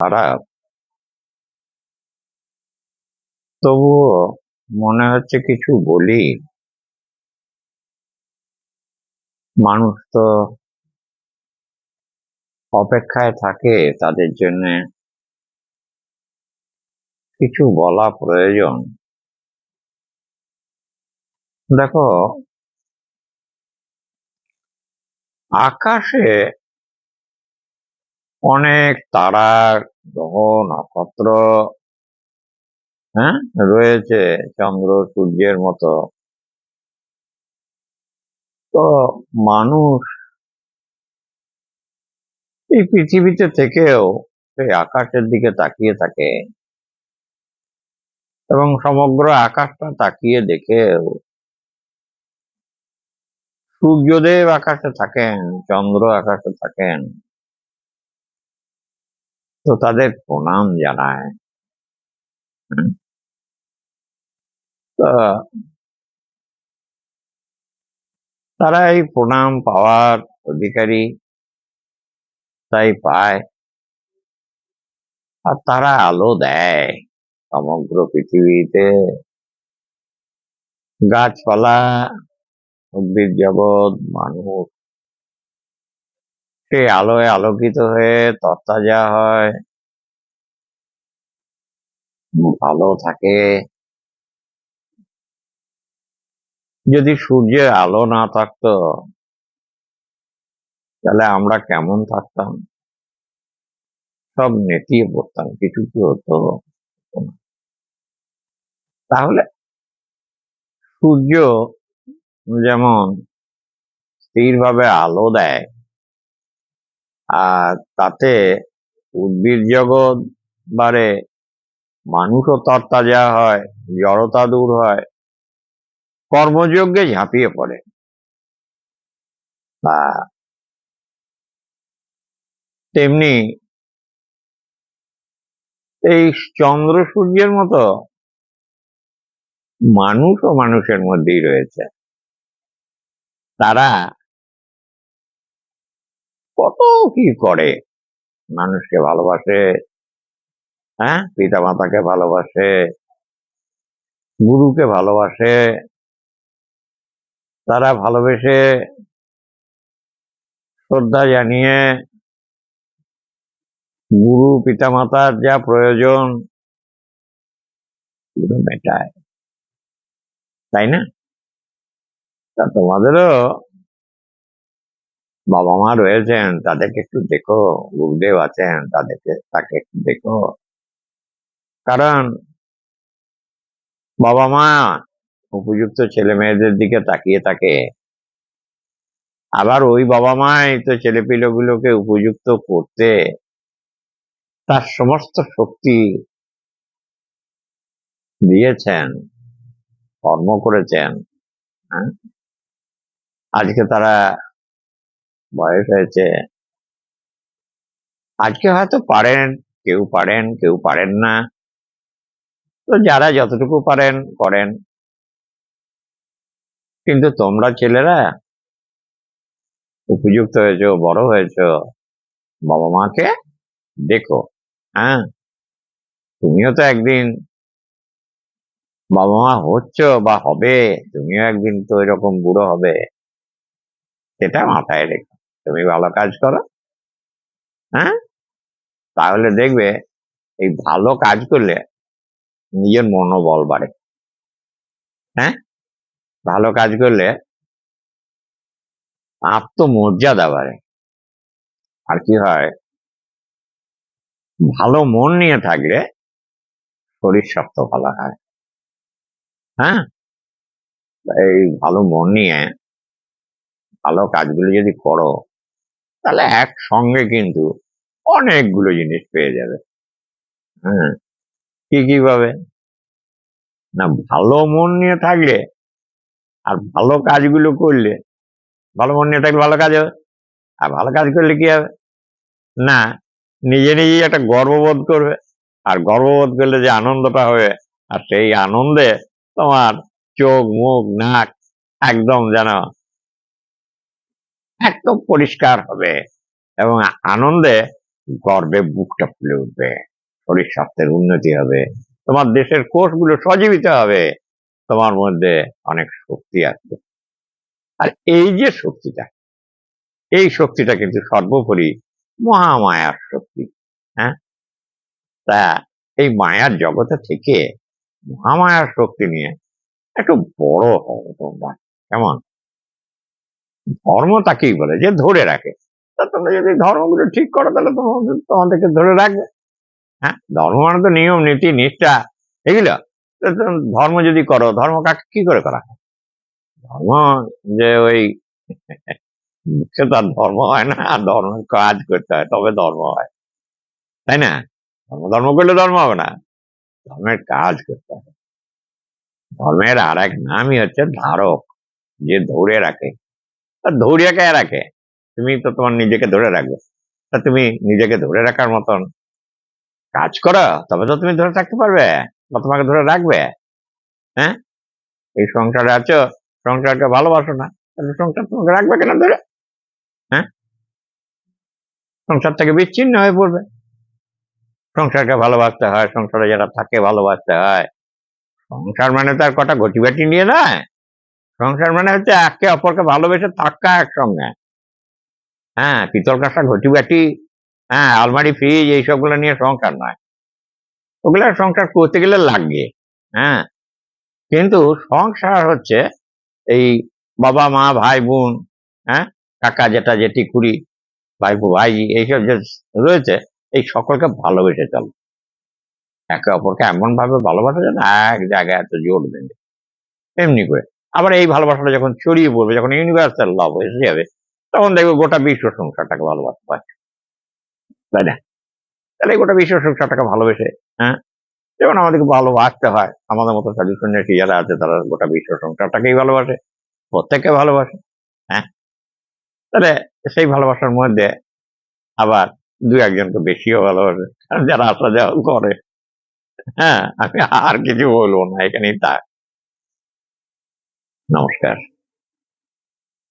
খারাপ। তবুও মনে হচ্ছে কিছু বলি। মানুষ তো অপেক্ষায় থাকে তাদের জন্য। কিছু বলা প্রয়োজন। দেখো, আকাশে অনেক তারা, গ্রহ, নক্ষত্র হ্যাঁ? রয়েছে, চন্দ্র, সূর্যের মতো। তো মানুষ এই পৃথিবীতে থেকেও সেই আকাশের দিকে তাকিয়ে থাকে এবং সমগ্র আকাশটা তাকিয়ে দেখেও সূর্যদেব আকাশে থাকেন, চন্দ্র আকাশে থাকেন। তো তাদের প্রণাম জানায়। তারা এই প্রণাম পাওয়ার অধিকারী তাই পায়। আর তারা আলো দেয় সমগ্র পৃথিবীতে। গাছপালা, উদ্ভিদ জগৎ, মানুষ সে আলোয় আলোকিত হয়ে তরতাজা হয়? ভালো থাকে। যদি সূর্যের আলো না থাকতো, তাহলে আমরা কেমন থাকতাম? সব নেতিয়ে পড়তাম কিছু কি হতো। তাহলে সূর্য যেমন স্থিরভাবে আলো দেয় আর তাতে উদ্ভিদ জগৎ বাড়ে, মানুষও তরতাজা হয়, জড়তা দূর হয়, কর্মযজ্ঞে ঝাঁপিয়ে পড়ে। তেমনি এই চন্দ্র সূর্যের মতো মানুষও মানুষের মধ্যেই রয়েছে। তারা কত কি করে? মানুষকে ভালোবাসে হ্যাঁ? পিতা মাতাকে ভালোবাসে, গুরুকে ভালোবাসে, তারা ভালোবেসে শ্রদ্ধা জানিয়ে, গুরু পিতা মাতার যা প্রয়োজন মেটায়। তাই না? তা তোমাদেরও বাবা মা রয়েছেন, তাদেরকে একটু দেখো, গুরুদেব আছেন, তাদেরকে, তাকে একটু দেখো কারণ বাবা মা উপযুক্ত ছেলে মেয়েদের দিকে তাকিয়ে থাকে আবার ওই বাবা মাই তো ছেলে গুলোকে উপযুক্ত করতে তার সমস্ত শক্তি দিয়েছেন, কর্ম করেছেন হ্যাঁ? আজকে তারা বয়স হয়েছে। আজকে হয়তো পারেন, কেউ পারেন কেউ পারেন না। তো যারা যতটুকু পারেন, করেন। কিন্তু তোমরা ছেলেরা উপযুক্ত হয়েছ, বড় হয়েছ, বাবা মাকে দেখো হ্যাঁ? তুমিও তো একদিন বাবা মা হচ্ছ বা হবে, তুমিও একদিন তো এরকম বুড়ো হবে। সেটা মাথায় রেখো। তুমি ভালো কাজ করো হ্যাঁ? তাহলে দেখবে এই ভালো কাজ করলে নিজের মনোবল বাড়ে হ্যাঁ? ভালো কাজ করলে আত্মমর্যাদা বাড়ে। আর কি হয়? ভালো মন নিয়ে থাকলে শরীর স্বাস্থ্য ভালো হয় হ্যাঁ? এই ভালো মন নিয়ে ভালো কাজগুলো যদি করো তাহলে একসঙ্গে কিন্তু অনেকগুলো জিনিস পেয়ে যাবে। হ্যাঁ কি কীভাবে না, ভালো মন নিয়ে থাকলে আর ভালো কাজগুলো করলে, ভালো মন নিয়ে থাকলে ভালো কাজ হবে, আর ভালো কাজ করলে কি হবে? না, নিজে নিজেই একটা গর্ববোধ করবে, আর গর্ববোধ করলে যে আনন্দটা হবে, আর সেই আনন্দে তোমার চোখ, মুখ, নাক একদম যেন একদম পরিষ্কার হবে এবং আনন্দে গর্বে বুকটা ফুলে উঠবে, শরীর স্বাস্থ্যের উন্নতি হবে, তোমার দেশের কোষগুলো সজীবিত হবে, তোমার মধ্যে অনেক শক্তি আসবে। আর এই যে শক্তিটা, এই শক্তিটা কিন্তু সর্বোপরি মহামায়ার শক্তি হ্যাঁ? তা এই মায়ার জগতে থেকে মহামায়ার শক্তি নিয়ে একটু বড় হবে তোমরা, কেমন? ধর্ম তাকেই বলে, যে ধরে রাখে। তা তোমরা যদি ধর্মগুলো ঠিক করো, তাহলে তোমাদের তোমাদেরকে ধরে রাখবে। হ্যাঁ? ধর্ম মানে তো নিয়ম, নীতি, নিষ্ঠা, এগুলো। ধর্ম যদি করো, ধর্ম কাকে, কি করে করা? ধর্ম যে ওই মুখে তার ধর্ম হয় না ধর্মের কাজ করতে হয়, তবে ধর্ম হয়। তাই না? ধর্ম ধর্ম করলে ধর্ম হবে না। ধর্মের কাজ করতে হবে ধর্মের আর এক নামই হচ্ছে ধারক, যে ধরে রাখে। তা ধৈর্য কে রাখে। তুমি তো তোমার নিজেকে ধরে রাখবে। তা তুমি নিজেকে ধরে রাখার মতন কাজ করো, তবে তো তুমি ধরে থাকতে পারবে বা তোমাকে ধরে রাখবে। হ্যাঁ? এই সংসারে আছো, সংসারকে ভালোবাসো না সংসার তোমাকে রাখবে কেন ধরে? হ্যাঁ? সংসার থেকে বিচ্ছিন্ন হয়ে পড়বে। সংসারকে ভালোবাসতে হয়, সংসারে যারা থাকে ভালোবাসতে হয়। সংসার মানে তো আর কটা ঘটি বাটি নিয়ে নয়। সংসার মানে হচ্ছে একে অপরকে ভালোবেসে থাকা একসঙ্গে। হ্যাঁ পিতল কাঁসা, ঘটি বাটি হ্যাঁ আলমারি ফ্রিজ এইসবগুলো নিয়ে সংসার নয়। ওগুলো সংসার করতে গেলে লাগে হ্যাঁ। কিন্তু সংসার হচ্ছে এই বাবা, মা, ভাই, বোন হ্যাঁ কাকা, জেঠা, জেঠি কুড়ি ভাইপো, ভাই, এইসব যে রয়েছে, এই সকলকে ভালোবেসে চলো। একে অপরকে এমন ভাবে ভালোবাসা যেন এক জায়গায় এত জোর দেবে এমনি করে। আবার এই ভালোবাসাটা যখন ছড়িয়ে পড়বে, যখন ইউনিভার্সাল লাভ এসে যাবে, তখন দেখবে গোটা বিশ্ব সংসারটাকে ভালোবাসতে পারছে তাই না? তাহলে গোটা বিশ্ব সংসারটাকে ভালোবেসে হ্যাঁ? যেমন আমাদেরকে ভালোবাসতে হয়, আমাদের মতো সাধু সন্ন্যাসী যারা আছে, তারা গোটা বিশ্ব সংসারটাকেই ভালোবাসে, প্রত্যেককে ভালোবাসে হ্যাঁ? তাহলে সেই ভালোবাসার মধ্যে আবার দু একজনকে বেশিও ভালোবাসে যারা আসা যাওয়া করে হ্যাঁ? আমি আর কিছু বলব না, এখানেই তা নমস্কার